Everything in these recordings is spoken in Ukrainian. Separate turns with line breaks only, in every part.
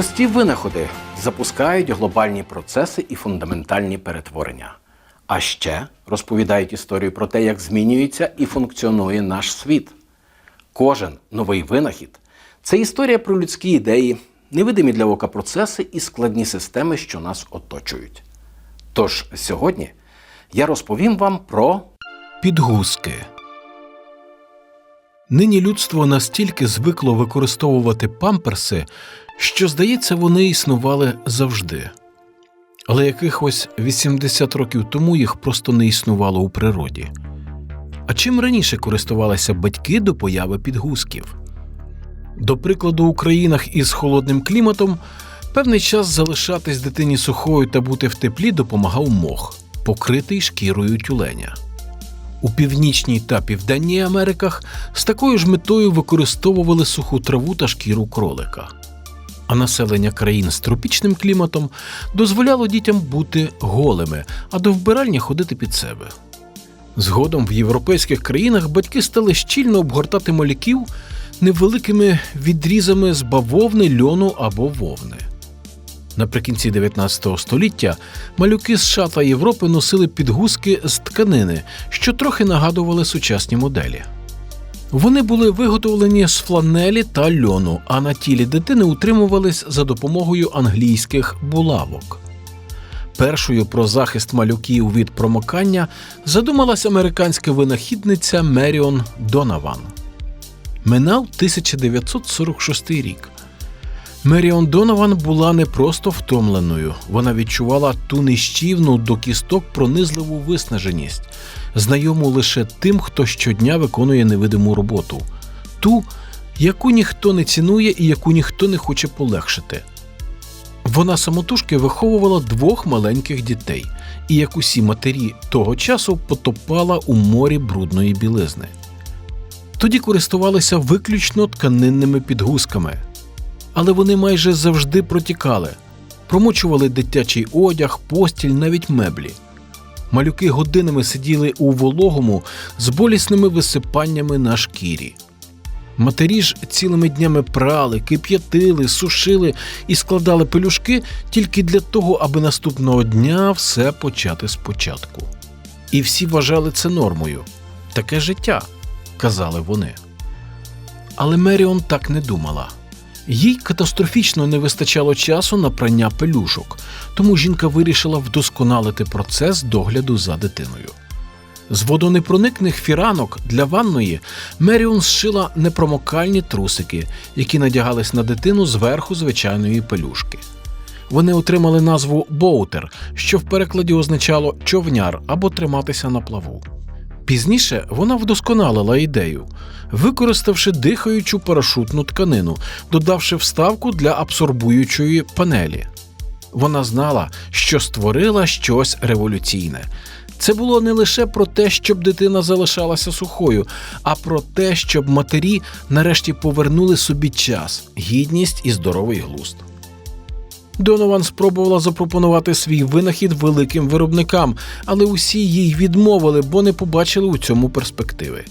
Прості винаходи запускають глобальні процеси і фундаментальні перетворення. А ще розповідають історію про те, як змінюється і функціонує наш світ. Кожен новий винахід це історія про людські ідеї, невидимі для ока процеси і складні системи, що нас оточують. Тож сьогодні я розповім вам про
Підгузки. Нині людство настільки звикло використовувати памперси, що, здається, вони існували завжди. Але якихось 80 років тому їх просто не існувало у природі. А чим раніше користувалися батьки до появи підгузків? До прикладу, у країнах із холодним кліматом певний час залишатись дитині сухою та бути в теплі допомагав мох, покритий шкірою тюленя. У північній та південній Америках з такою ж метою використовували суху траву та шкіру кролика. А населення країн з тропічним кліматом дозволяло дітям бути голими, а до вбиральні ходити під себе. Згодом в європейських країнах батьки стали щільно обгортати малюків невеликими відрізами з бавовни, льону або вовни. Наприкінці 19 століття малюки з та Європи носили підгузки з тканини, що трохи нагадували сучасні моделі. Вони були виготовлені з фланелі та льону, а на тілі дитини утримувались за допомогою англійських булавок. Першою про захист малюків від промокання задумалась американська винахідниця Меріон Донаван. Минав 1946 рік. Меріон Донован була не просто втомленою, вона відчувала ту нищівну до кісток пронизливу виснаженість, знайому лише тим, хто щодня виконує невидиму роботу, ту, яку ніхто не цінує і яку ніхто не хоче полегшити. Вона самотужки виховувала двох маленьких дітей, і як усі матері того часу потопала у морі брудної білизни. Тоді користувалися виключно тканинними підгузками але вони майже завжди протікали, промочували дитячий одяг, постіль, навіть меблі. Малюки годинами сиділи у вологому з болісними висипаннями на шкірі. Матері ж цілими днями прали, кип'ятили, сушили і складали пелюшки тільки для того, аби наступного дня все почати спочатку. І всі вважали це нормою. Таке життя, казали вони. Але Меріон так не думала. Їй катастрофічно не вистачало часу на прання пелюшок, тому жінка вирішила вдосконалити процес догляду за дитиною. З водонепроникних фіранок для ванної Меріон зшила непромокальні трусики, які надягались на дитину зверху звичайної пелюшки. Вони отримали назву боутер, що в перекладі означало човняр або триматися на плаву. Пізніше вона вдосконалила ідею, використавши дихаючу парашутну тканину, додавши вставку для абсорбуючої панелі. Вона знала, що створила щось революційне. Це було не лише про те, щоб дитина залишалася сухою, а про те, щоб матері нарешті повернули собі час, гідність і здоровий глузд. Донован спробувала запропонувати свій винахід великим виробникам, але усі їй відмовили, бо не побачили у цьому перспективи.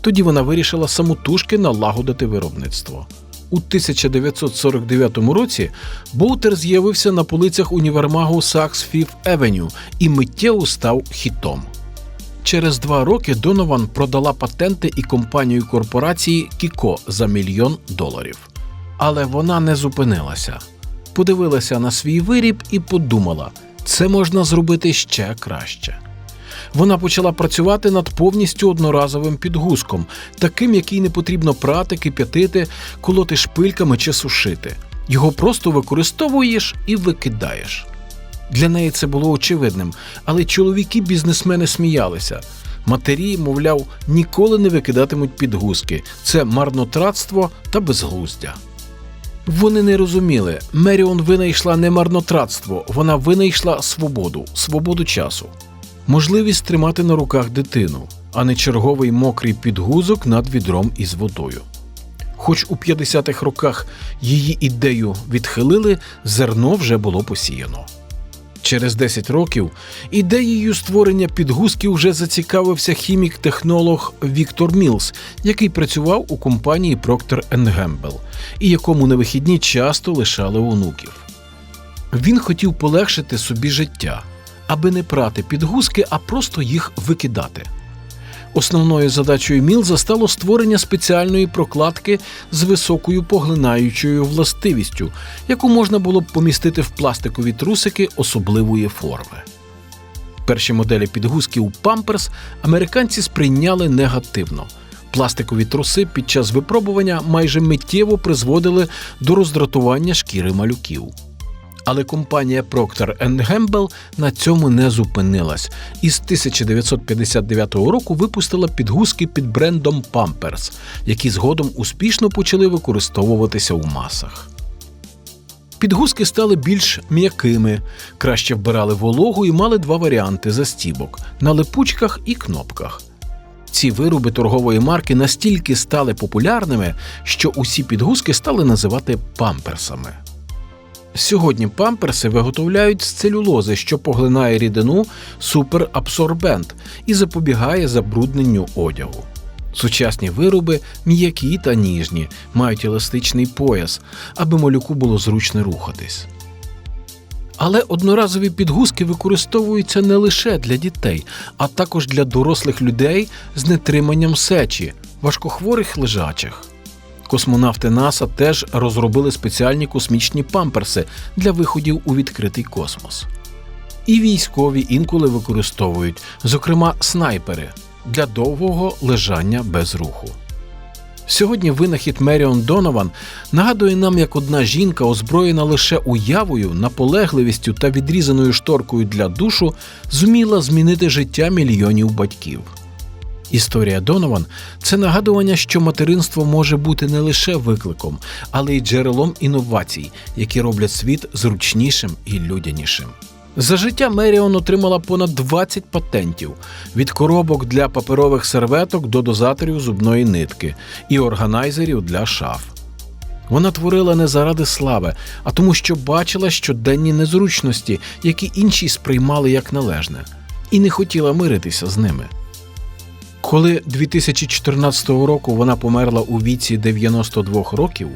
Тоді вона вирішила самотужки налагодити виробництво. У 1949 році Боутер з'явився на полицях універмагу Saks Fifth Avenue і миттєво став хітом. Через два роки Донован продала патенти і компанію корпорації Кіко за мільйон доларів. Але вона не зупинилася подивилася на свій виріб і подумала, це можна зробити ще краще. Вона почала працювати над повністю одноразовим підгузком, таким, який не потрібно прати, кип'ятити, колоти шпильками чи сушити. Його просто використовуєш і викидаєш. Для неї це було очевидним, але чоловіки-бізнесмени сміялися. Матері, мовляв, ніколи не викидатимуть підгузки. Це марнотратство та безглуздя. Вони не розуміли, Меріон винайшла не марнотратство, вона винайшла свободу, свободу часу, можливість тримати на руках дитину, а не черговий мокрий підгузок над відром із водою. Хоч у 50-х роках її ідею відхилили, зерно вже було посіяно. Через 10 років ідеєю створення підгузків вже зацікавився хімік-технолог Віктор Мілс, який працював у компанії Procter Gamble, і якому на вихідні часто лишали онуків. Він хотів полегшити собі життя, аби не прати підгузки, а просто їх викидати. Основною задачею Мілза стало створення спеціальної прокладки з високою поглинаючою властивістю, яку можна було б помістити в пластикові трусики особливої форми. Перші моделі підгузків Pampers американці сприйняли негативно. Пластикові труси під час випробування майже миттєво призводили до роздратування шкіри малюків. Але компанія Procter Gamble на цьому не зупинилась і з 1959 року випустила підгузки під брендом Pampers, які згодом успішно почали використовуватися у масах. Підгузки стали більш м'якими, краще вбирали вологу і мали два варіанти застібок на липучках і кнопках. Ці вироби торгової марки настільки стали популярними, що усі підгузки стали називати памперсами. Сьогодні памперси виготовляють з целюлози, що поглинає рідину суперабсорбент і запобігає забрудненню одягу. Сучасні вироби м'які та ніжні, мають еластичний пояс, аби малюку було зручно рухатись. Але одноразові підгузки використовуються не лише для дітей, а також для дорослих людей з нетриманням сечі, важкохворих лежачих. Космонавти НАСА теж розробили спеціальні космічні памперси для виходів у відкритий космос. І військові інколи використовують, зокрема, снайпери для довгого лежання без руху. Сьогодні винахід Меріон Донован нагадує нам, як одна жінка, озброєна лише уявою, наполегливістю та відрізаною шторкою для душу, зуміла змінити життя мільйонів батьків. Історія Донован це нагадування, що материнство може бути не лише викликом, але й джерелом інновацій, які роблять світ зручнішим і людянішим. За життя Меріон отримала понад 20 патентів від коробок для паперових серветок до дозаторів зубної нитки і органайзерів для шаф. Вона творила не заради слави, а тому, що бачила щоденні незручності, які інші сприймали як належне, і не хотіла миритися з ними. Коли 2014 року вона померла у віці 92 років,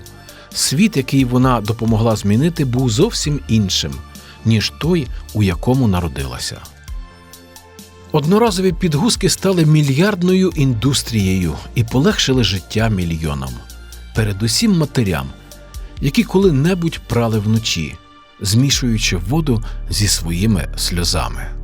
світ, який вона допомогла змінити, був зовсім іншим, ніж той, у якому народилася. Одноразові підгузки стали мільярдною індустрією і полегшили життя мільйонам, передусім матерям, які коли-небудь прали вночі, змішуючи воду зі своїми сльозами.